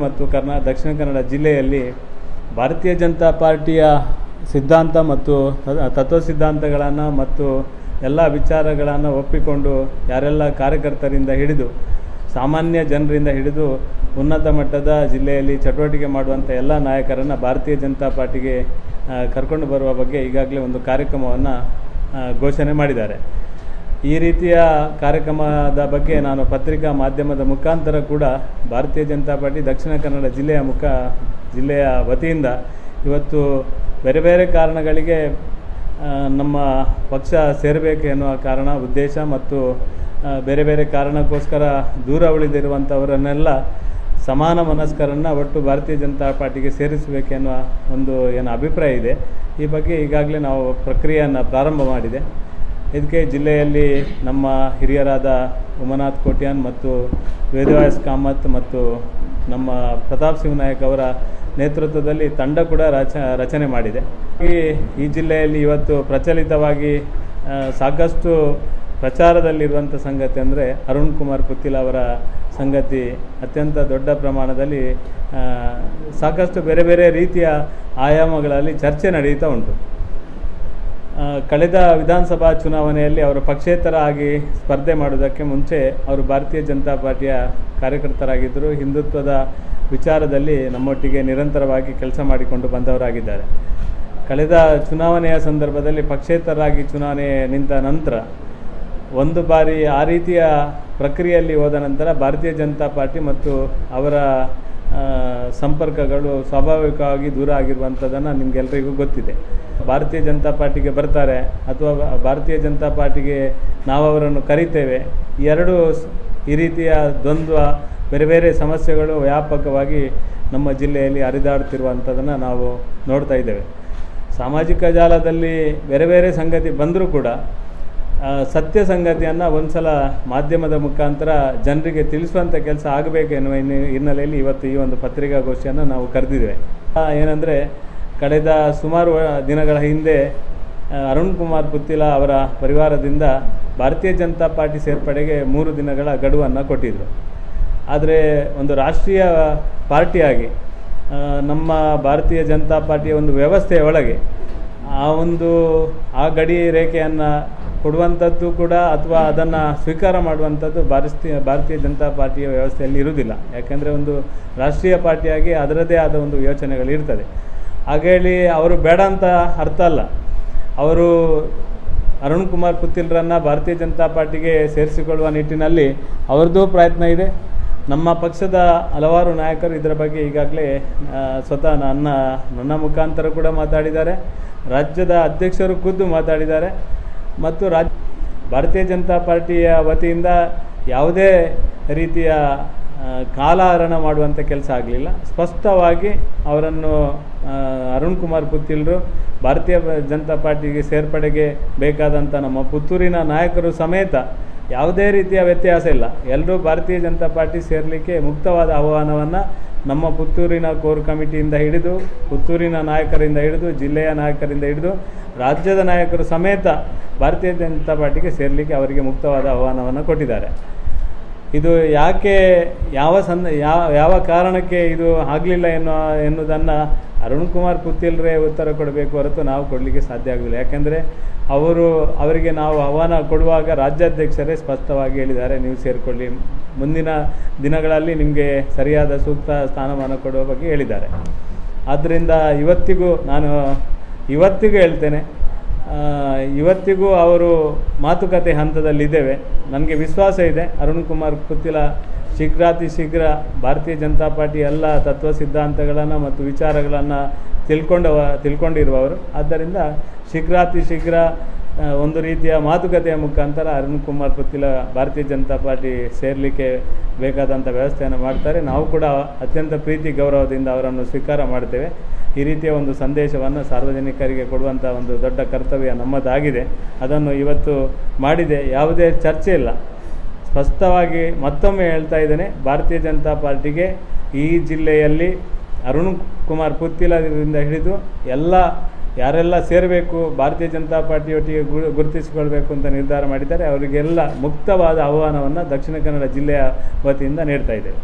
ಮತ್ತು ಕರ್ನಾ, ದಕ್ಷಿಣ ಕನ್ನಡ ಜಿಲ್ಲೆಯಲ್ಲಿ ಭಾರತೀಯ ಜನತಾ ಪಾರ್ಟಿಯ ಸಿದ್ಧಾಂತ ಮತ್ತು ತತ್ವ ಸಿದ್ಧಾಂತಗಳನ್ನು ಮತ್ತು ಎಲ್ಲ ವಿಚಾರಗಳನ್ನು ಒಪ್ಪಿಕೊಂಡು ಯಾರೆಲ್ಲ ಕಾರ್ಯಕರ್ತರಿಂದ ಹಿಡಿದು, ಸಾಮಾನ್ಯ ಜನರಿಂದ ಹಿಡಿದು ಉನ್ನತ ಮಟ್ಟದ ಜಿಲ್ಲೆಯಲ್ಲಿ ಚಟುವಟಿಕೆ ಮಾಡುವಂಥ ಎಲ್ಲ ನಾಯಕರನ್ನು ಭಾರತೀಯ ಜನತಾ ಪಾರ್ಟಿಗೆ ಕರ್ಕೊಂಡು ಬರುವ ಬಗ್ಗೆ ಈಗಾಗಲೇ ಒಂದು ಕಾರ್ಯಕ್ರಮವನ್ನು ಘೋಷಣೆ ಮಾಡಿದ್ದಾರೆ. ಈ ರೀತಿಯ ಕಾರ್ಯಕ್ರಮದ ಬಗ್ಗೆ ನಾನು ಪತ್ರಿಕಾ ಮಾಧ್ಯಮದ ಮುಖಾಂತರ ಕೂಡ ಭಾರತೀಯ ಜನತಾ ಪಾರ್ಟಿ ದಕ್ಷಿಣ ಕನ್ನಡ ಜಿಲ್ಲೆಯ ಮುಖ, ಜಿಲ್ಲೆಯ ವತಿಯಿಂದ ಇವತ್ತು ಬೇರೆ ಬೇರೆ ಕಾರಣಗಳಿಗೆ ನಮ್ಮ ಪಕ್ಷ ಸೇರಬೇಕು ಎನ್ನುವ ಕಾರಣ, ಉದ್ದೇಶ ಮತ್ತು ಬೇರೆ ಬೇರೆ ಕಾರಣಕ್ಕೋಸ್ಕರ ದೂರ ಉಳಿದಿರುವಂಥವರನ್ನೆಲ್ಲ ಸಮಾನ ಮನಸ್ಕರನ್ನು ಒಟ್ಟು ಭಾರತೀಯ ಜನತಾ ಪಾರ್ಟಿಗೆ ಸೇರಿಸಬೇಕೆನ್ನುವ ಒಂದು ಏನು ಅಭಿಪ್ರಾಯ ಇದೆ. ಈ ಬಗ್ಗೆ ಈಗಾಗಲೇ ನಾವು ಪ್ರಕ್ರಿಯೆಯನ್ನು ಪ್ರಾರಂಭ ಮಾಡಿದೆ. ಇದಕ್ಕೆ ಜಿಲ್ಲೆಯಲ್ಲಿ ನಮ್ಮ ಹಿರಿಯರಾದ ಉಮನಾಥ್ ಕೋಟ್ಯಾನ್ ಮತ್ತು ವೇದವ್ಯಾಸ್ ಕಾಮತ್ ಮತ್ತು ನಮ್ಮ ಪ್ರತಾಪ್ ಸಿಂಗ್ ನಾಯಕ್ ಅವರ ನೇತೃತ್ವದಲ್ಲಿ ತಂಡ ಕೂಡ ರಚ, ರಚನೆ ಮಾಡಿದೆ. ಈ ಈ ಜಿಲ್ಲೆಯಲ್ಲಿ ಇವತ್ತು ಪ್ರಚಲಿತವಾಗಿ ಸಾಕಷ್ಟು ಪ್ರಚಾರದಲ್ಲಿರುವಂಥ ಸಂಗತಿ ಅಂದರೆ ಅರುಣ್ ಕುಮಾರ್ ಪುತ್ತಿಲ್ ಅವರ ಸಂಗತಿ ಅತ್ಯಂತ ದೊಡ್ಡ ಪ್ರಮಾಣದಲ್ಲಿ ಸಾಕಷ್ಟು ಬೇರೆ ಬೇರೆ ರೀತಿಯ ಆಯಾಮಗಳಲ್ಲಿ ಚರ್ಚೆ ನಡೆಯುತ್ತಾ ಉಂಟು. ಕಳೆದ ವಿಧಾನಸಭಾ ಚುನಾವಣೆಯಲ್ಲಿ ಅವರು ಪಕ್ಷೇತರ ಆಗಿ ಸ್ಪರ್ಧೆ ಮಾಡುವುದಕ್ಕೆ ಮುಂಚೆ ಅವರು ಭಾರತೀಯ ಜನತಾ ಪಾರ್ಟಿಯ ಕಾರ್ಯಕರ್ತರಾಗಿದ್ದರು. ಹಿಂದುತ್ವದ ವಿಚಾರದಲ್ಲಿ ನಮ್ಮೊಟ್ಟಿಗೆ ನಿರಂತರವಾಗಿ ಕೆಲಸ ಮಾಡಿಕೊಂಡು ಬಂದವರಾಗಿದ್ದಾರೆ. ಕಳೆದ ಚುನಾವಣೆಯ ಸಂದರ್ಭದಲ್ಲಿ ಪಕ್ಷೇತರರಾಗಿ ಚುನಾವಣೆ ನಿಂತ ನಂತರ ಒಂದು ಬಾರಿ ಆ ರೀತಿಯ ಪ್ರಕ್ರಿಯೆಯಲ್ಲಿ ಹೋದ ನಂತರ ಭಾರತೀಯ ಜನತಾ ಪಾರ್ಟಿ ಮತ್ತು ಅವರ ಸಂಪರ್ಕಗಳು ಸ್ವಾಭಾವಿಕವಾಗಿ ದೂರ ಆಗಿರುವಂಥದ್ದನ್ನು ನಿಮಗೆಲ್ಲರಿಗೂ ಗೊತ್ತಿದೆ. ಭಾರತೀಯ ಜನತಾ ಪಾರ್ಟಿಗೆ ಬರ್ತಾರೆ ಅಥವಾ ಭಾರತೀಯ ಜನತಾ ಪಾರ್ಟಿಗೆ ನಾವು ಅವರನ್ನು ಕರಿತೇವೆ ಎರಡು ಈ ರೀತಿಯ ದ್ವಂದ್ವ, ಬೇರೆ ಬೇರೆ ಸಮಸ್ಯೆಗಳು ವ್ಯಾಪಕವಾಗಿ ನಮ್ಮ ಜಿಲ್ಲೆಯಲ್ಲಿ ಹರಿದಾಡುತ್ತಿರುವಂಥದ್ದನ್ನು ನಾವು ನೋಡ್ತಾ ಇದ್ದೇವೆ. ಸಾಮಾಜಿಕ ಜಾಲದಲ್ಲಿ ಬೇರೆ ಬೇರೆ ಸಂಗತಿ ಬಂದರೂ ಕೂಡ ಸತ್ಯ ಸಂಗತಿಯನ್ನು ಒಂದ್ಸಲ ಮಾಧ್ಯಮದ ಮುಖಾಂತರ ಜನರಿಗೆ ತಿಳಿಸುವಂಥ ಕೆಲಸ ಆಗಬೇಕು ಎನ್ನುವ ಹಿನ್ನೆ- ಹಿನ್ನೆಲೆಯಲ್ಲಿ ಇವತ್ತು ಈ ಒಂದು ಪತ್ರಿಕಾಗೋಷ್ಠಿಯನ್ನು ನಾವು ಕರೆದಿದ್ದೇವೆ. ಏನಂದರೆ ಕಳೆದ ಸುಮಾರು ದಿನಗಳ ಹಿಂದೆ ಅರುಣ್ ಕುಮಾರ್ ಪುತ್ತಿಲ ಅವರ ಪರಿವಾರದಿಂದ ಭಾರತೀಯ ಜನತಾ ಪಾರ್ಟಿ ಸೇರ್ಪಡೆಗೆ ಮೂರು ದಿನಗಳ ಗಡುವನ್ನು ಕೊಟ್ಟಿದ್ದರು ಆದರೆ ಒಂದು ರಾಷ್ಟ್ರೀಯ ಪಾರ್ಟಿಯಾಗಿ ನಮ್ಮ ಭಾರತೀಯ ಜನತಾ ಪಾರ್ಟಿಯ ಒಂದು ವ್ಯವಸ್ಥೆಯ ಒಳಗೆ ಆ ಒಂದು, ಆ ಗಡಿ ರೇಖೆಯನ್ನು ಕೊಡುವಂಥದ್ದು ಕೂಡ ಅಥವಾ ಅದನ್ನು ಸ್ವೀಕಾರ ಮಾಡುವಂಥದ್ದು ಭಾರತೀಯ ಭಾರತೀಯ ಜನತಾ ಪಾರ್ಟಿಯ ವ್ಯವಸ್ಥೆಯಲ್ಲಿ ಇರುವುದಿಲ್ಲ. ಯಾಕೆಂದರೆ ಒಂದು ರಾಷ್ಟ್ರೀಯ ಪಾರ್ಟಿಯಾಗಿ ಅದರದೇ ಆದ ಒಂದು ಯೋಚನೆಗಳಿರ್ತದೆ ಹಾಗೇಳಿ ಅವರು ಬೇಡ ಅಂತ ಅರ್ಥ ಅಲ್ಲ. ಅವರು ಅರುಣ್ ಕುಮಾರ್ ಪುತ್ತಿಲ್ರನ್ನು ಭಾರತೀಯ ಜನತಾ ಪಾರ್ಟಿಗೆ ಸೇರಿಸಿಕೊಳ್ಳುವ ನಿಟ್ಟಿನಲ್ಲಿ ಅವರದ್ದು ಪ್ರಯತ್ನ ಇದೆ. ನಮ್ಮ ಪಕ್ಷದ ಹಲವಾರು ನಾಯಕರು ಇದರ ಬಗ್ಗೆ ಈಗಾಗಲೇ ಸ್ವತಃ ನನ್ನ ನನ್ನ ಮುಖಾಂತರ ಕೂಡ ಮಾತಾಡಿದ್ದಾರೆ. ರಾಜ್ಯದ ಅಧ್ಯಕ್ಷರು ಖುದ್ದು ಮಾತಾಡಿದ್ದಾರೆ. ಮತ್ತು ರಾಜ್ ಭಾರತೀಯ ಜನತಾ ಪಾರ್ಟಿಯ ವತಿಯಿಂದ ಯಾವುದೇ ರೀತಿಯ ಕಾಲಹರಣ ಮಾಡುವಂಥ ಕೆಲಸ ಆಗಲಿಲ್ಲ. ಸ್ಪಷ್ಟವಾಗಿ ಅವರನ್ನು ಅರುಣ್ ಕುಮಾರ್ ಪುತ್ತಿಲ್ರು ಭಾರತೀಯ ಜನತಾ ಪಾರ್ಟಿಗೆ ಸೇರ್ಪಡೆಗೆ ಬೇಕಾದಂಥ ನಮ್ಮ ಪುತ್ತೂರಿನ ನಾಯಕರು ಸಮೇತ ಯಾವುದೇ ರೀತಿಯ ವ್ಯತ್ಯಾಸ ಇಲ್ಲ. ಎಲ್ಲರೂ ಭಾರತೀಯ ಜನತಾ ಪಾರ್ಟಿ ಸೇರಲಿಕ್ಕೆ ಮುಕ್ತವಾದ ಆಹ್ವಾನವನ್ನು ನಮ್ಮ ಪುತ್ತೂರಿನ ಕೋರ್ ಕಮಿಟಿಯಿಂದ ಹಿಡಿದು, ಪುತ್ತೂರಿನ ನಾಯಕರಿಂದ ಹಿಡಿದು, ಜಿಲ್ಲೆಯ ನಾಯಕರಿಂದ ಹಿಡಿದು, ರಾಜ್ಯದ ನಾಯಕರು ಸಮೇತ ಭಾರತೀಯ ಜನತಾ ಪಾರ್ಟಿಗೆ ಸೇರಲಿಕ್ಕೆ ಅವರಿಗೆ ಮುಕ್ತವಾದ ಆಹ್ವಾನವನ್ನು ಕೊಟ್ಟಿದ್ದಾರೆ. ಇದು ಯಾಕೆ ಯಾವ ಸಂದ, ಯಾವ ಯಾವ ಕಾರಣಕ್ಕೆ ಇದು ಆಗಲಿಲ್ಲ ಎನ್ನುವ, ಎನ್ನುವುದನ್ನು ಅರುಣ್ ಕುಮಾರ್ ಕುತ್ತಿಲ್ರೇ ಉತ್ತರ ಕೊಡಬೇಕು ಹೊರತು ನಾವು ಕೊಡಲಿಕ್ಕೆ ಸಾಧ್ಯ ಆಗಲಿಲ್ಲ. ಯಾಕೆಂದರೆ ಅವರು, ಅವರಿಗೆ ನಾವು ಆಹ್ವಾನ ಕೊಡುವಾಗ ರಾಜ್ಯಾಧ್ಯಕ್ಷರೇ ಸ್ಪಷ್ಟವಾಗಿ ಹೇಳಿದ್ದಾರೆ, ನೀವು ಸೇರಿಕೊಳ್ಳಿ. ಮುಂದಿನ ದಿನಗಳಲ್ಲಿ ನಿಮಗೆ ಸರಿಯಾದ ಸೂಕ್ತ ಸ್ಥಾನಮಾನ ಕೊಡುವ ಬಗ್ಗೆ ಹೇಳಿದ್ದಾರೆ. ಆದ್ದರಿಂದ ಇವತ್ತಿಗೂ ನಾನು, ಇವತ್ತಿಗೂ ಹೇಳ್ತೇನೆ ಇವತ್ತಿಗೂ ಅವರು ಮಾತುಕತೆ ಹಂತದಲ್ಲಿದ್ದೇವೆ. ನನಗೆ ವಿಶ್ವಾಸ ಇದೆ. ಅರುಣ್ ಕುಮಾರ್ ಪುತ್ತಿಲ ಶೀಘ್ರಾತಿ ಶೀಘ್ರ ಭಾರತೀಯ ಜನತಾ ಪಾರ್ಟಿ ಎಲ್ಲ ತತ್ವ ಸಿದ್ಧಾಂತಗಳನ್ನು ಮತ್ತು ವಿಚಾರಗಳನ್ನು ತಿಳ್ಕೊಂಡವ, ತಿಳ್ಕೊಂಡಿರುವವರು. ಆದ್ದರಿಂದ ಶೀಘ್ರಾತಿ ಶೀಘ್ರ ಒಂದು ರೀತಿಯ ಮಾತುಕತೆಯ ಮುಖಾಂತರ ಅರುಣ್ ಕುಮಾರ್ ಪುತ್ತಿಲ ಭಾರತೀಯ ಜನತಾ ಪಾರ್ಟಿ ಸೇರಲಿಕ್ಕೆ ಬೇಕಾದಂಥ ವ್ಯವಸ್ಥೆಯನ್ನು ಮಾಡ್ತಾರೆ. ನಾವು ಕೂಡ ಅತ್ಯಂತ ಪ್ರೀತಿ ಗೌರವದಿಂದ ಅವರನ್ನು ಸ್ವೀಕಾರ ಮಾಡ್ತೇವೆ. ಈ ರೀತಿಯ ಒಂದು ಸಂದೇಶವನ್ನು ಸಾರ್ವಜನಿಕರಿಗೆ ಕೊಡುವಂಥ ಒಂದು ದೊಡ್ಡ ಕರ್ತವ್ಯ ನಮ್ಮದಾಗಿದೆ. ಅದನ್ನು ಇವತ್ತು ಮಾಡಿದೆ. ಯಾವುದೇ ಚರ್ಚೆ ಇಲ್ಲ. ಸ್ಪಷ್ಟವಾಗಿ ಮತ್ತೊಮ್ಮೆ ಹೇಳ್ತಾ ಇದ್ದೇನೆ. ಭಾರತೀಯ ಜನತಾ ಪಾರ್ಟಿಗೆ ಈ ಜಿಲ್ಲೆಯಲ್ಲಿ ಅರುಣ್ ಕುಮಾರ್ ಪುತ್ತಿಲದಿಂದ ಹಿಡಿದು ಎಲ್ಲ ಯಾರೆಲ್ಲ ಸೇರಬೇಕು, ಭಾರತೀಯ ಜನತಾ ಪಾರ್ಟಿಯೊಟ್ಟಿಗೆ ಗುರುತಿಸಿಕೊಳ್ಬೇಕು ಅಂತ ನಿರ್ಧಾರ ಮಾಡಿದ್ದಾರೆ. ಅವರಿಗೆಲ್ಲ ಮುಕ್ತವಾದ ಆಹ್ವಾನವನ್ನು ದಕ್ಷಿಣ ಕನ್ನಡ ಜಿಲ್ಲೆಯ ವತಿಯಿಂದ ನೀಡ್ತಾ ಇದ್ದೇವೆ.